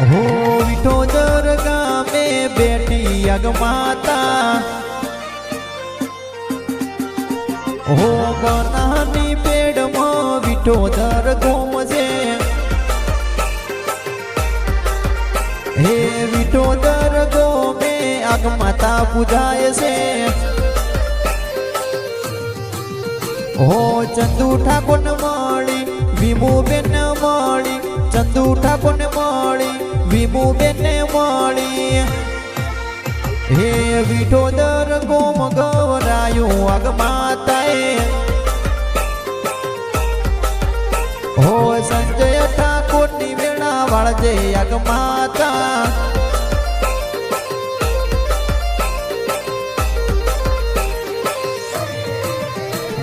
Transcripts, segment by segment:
હો વિઠોદર ગામે બેઠી અગમાતા હો બનાની પેડમાં વિઠોદર ગોમજે હે વિઠોદર ગોમે અગમાતા પૂજાય છે હો ચંદુ ઠાકોર મળી વિમુબેન મળી હે વિઠોદર ગોમ ગવરાયું અગમાતાએ હો સંજય ઠાકોરની વેણા વેળા વાળજે અગમાતા વહાણાથી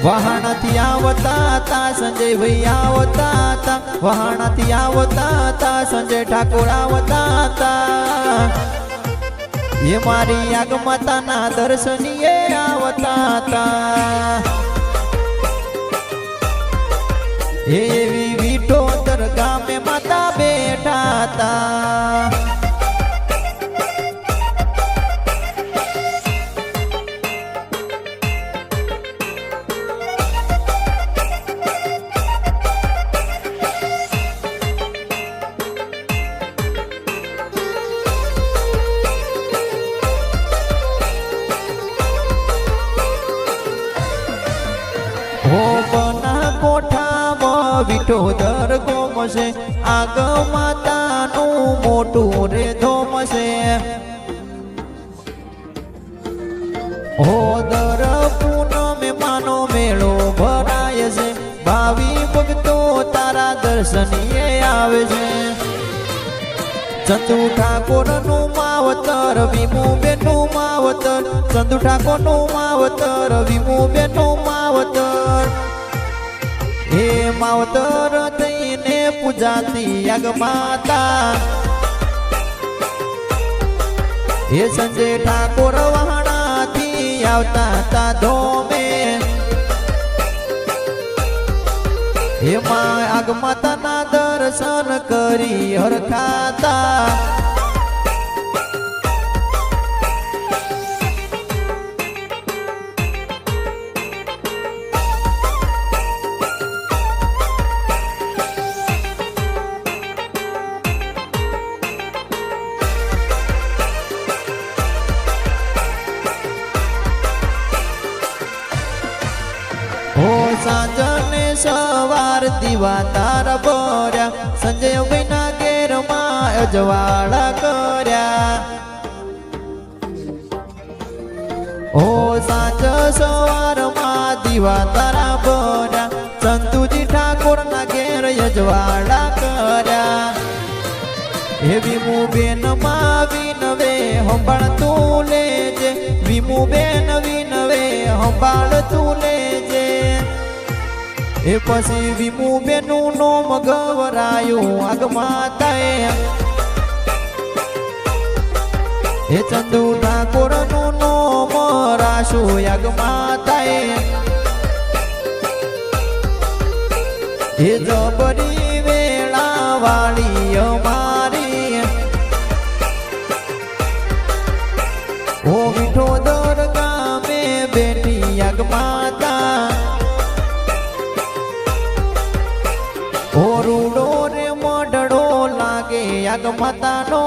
આવતા તા સંજય ભાઈ આવતા તા વહાણાથી આવતા તા સંજય ઠાકોર આવતા તા એ મારી આગમાતાના દર્શનીએ આવતા તા એવી વિઠોદર ગામે માતા બેઠા તા કોઠામાં વિઠોદર ગોમશે આગ માતાનું મોટું રે ધોમશે હો, દર પૂનમે માનો મેળો ભરાય છે. ભાવિ ભક્તો તારા દર્શનીએ આવે છે. ચંદુ ઠાકોરનું માવતર વિમુ બેનું માવતર. ચંદુ ઠાકોરનું માવતર વિમુ નું માવતર થઈને પૂજાતી યગમાતા હે સંજય ઠાકોર વહાણાથી આવતા તા ધોમે હે માં આગમાતાના દર્શન કરી હરખાતા સાંજને સવાર દીવા તારા બોર્યા સંજય ભાઈના ઘેરમાં અજવાળા કર્યા. ઓ સાંજ સવારમાં દીવા તારા બોર્યા સંતુજી ઠાકોરના ઘેર અજવાળા કર્યા. હે બેન માવી વિનવે હંભાળ તું લેજે. વિમુબેન વિનવે હંભાળ તું એ પછી વિમુ નું નોમ ગવરાયું આગમાતાએ. એ ચંદુ ઠાકોરનું નોમ રાશુ આગમાતાએ. એ જબરી વેળા વાળી અમારી. ઓ વિઠોદર ઓ રૂડો રે મોઢડો લાગે યગમાતાનો